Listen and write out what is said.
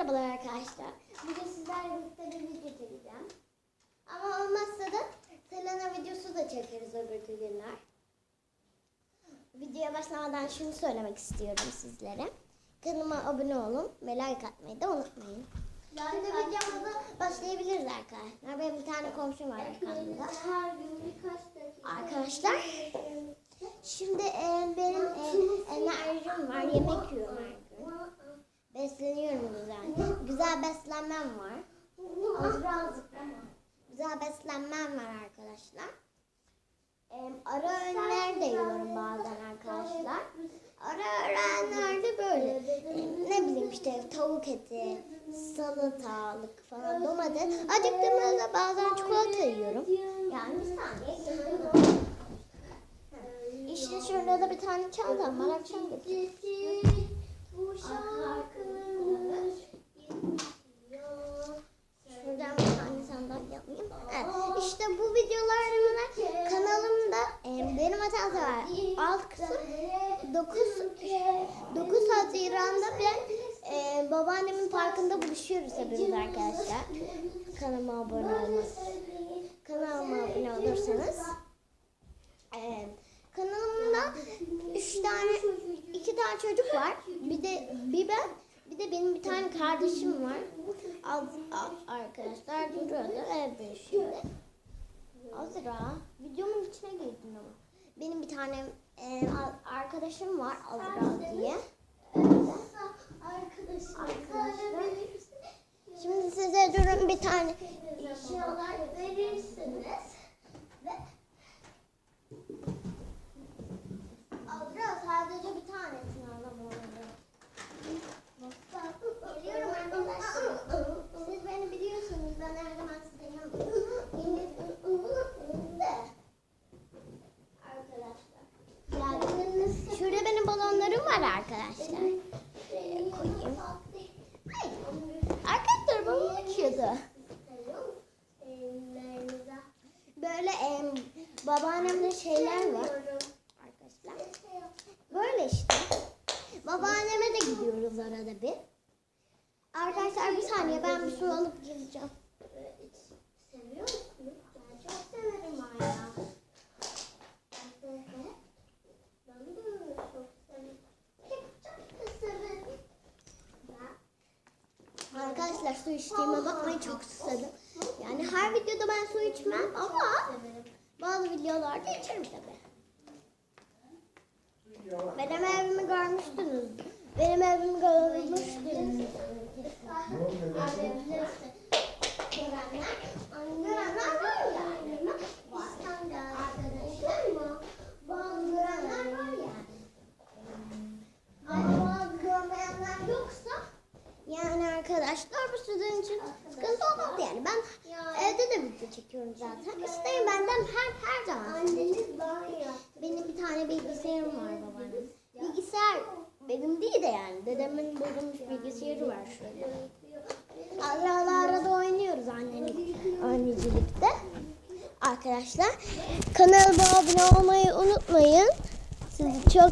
merhabalar arkadaşlar. Bugün sizlerle birlikte bir video çekeceğim. Ama olmazsa da Selena videosu da çekeriz öbür günler. Videoya başlamadan şunu söylemek istiyorum sizlere. Kanalıma abone olun ve like atmayı da unutmayın. Şimdi videomuza başlayabiliriz arkadaşlar. Benim bir tane komşum var arkamda. Arkadaşlar şimdi e, benim e, enerjim var. Yemek yiyorum gün. Besleniyorum güzel. Güzel beslenmem var. Az birazcık ama. Güzel beslenmem var arkadaşlar. Ee, ara öğünler de yiyorum bazen arkadaşlar. Ara öğünlerde böyle e, ne bileyim işte tavuk eti, salatalık falan domates. Acıktığımda bazen çikolata yiyorum. Yani bir saniye. İşte şurada da bir tane çantam var. Akşam getirdim. Bu şarkımız Şuradan bir tane sandalye alayım. Evet. İşte bu videolarımda kanalımda e, benim hatası var. Alt kısım 9 9 Haziran'da ben e, babaannemin parkında buluşuyoruz hepimiz arkadaşlar. Kanalıma abone olmak. Kanalıma abone olursanız. E, kanalımda 3 tane 2 tane çocuk var. Bir de bir ben bir de benim bir tane kardeşim var. Az, az arkadaşlar duruyordu evde şimdi. Azra videomun içine girdin ama. Benim bir tane e, arkadaşım var Azra diye. Arkadaşlar Şimdi size durun bir tane eşyalar verirsiniz. ve Azra sadece bir tanesini alamıyorum. Geliyorum arkadaşlar. Siz beni biliyorsunuz. Ben her zaman size yanımdayım. De. Arkadaşlar. Geldiniz. Şurada benim balonlarım var arkadaşlar. Koyayım. Ay. Arkadaşlar balon uçuyordu. Böyle em, babaannemde şeyler var. Arkadaşlar. Böyle işte. Babaanneme de gidiyoruz arada bir. Arkadaşlar bir saniye ben bir su alıp geleceğim. Seviyor musun? Ben çok severim hala. Ben de öyle çok severim. Çok da severim. Arkadaşlar su içtiğime bakmayın çok susadım. Yani her videoda ben su içmem ama bazı videolarda içerim tabii. Benim evimi görmüştünüz. Benim evimi görmüştünüz. Görenler, görenler var yani. İstanbul'da arkadaşlar mı? Bazı görenler var yani. Ama bazı görmeyenler yoksa yani arkadaşlar bu sizin için sıkıntı olmaz yani. Ben evde de video çekiyorum zaten. İsteyin benden her her zaman. Anneniz. Benim bir tane bilgisayarım var babaannem. Bilgisayar benim değil de yani. Dedemin bozulmuş bilgisayarı var şöyle. Arada arada oynuyoruz annelik, annecilikte. Arkadaşlar kanalıma abone olmayı unutmayın. Sizi çok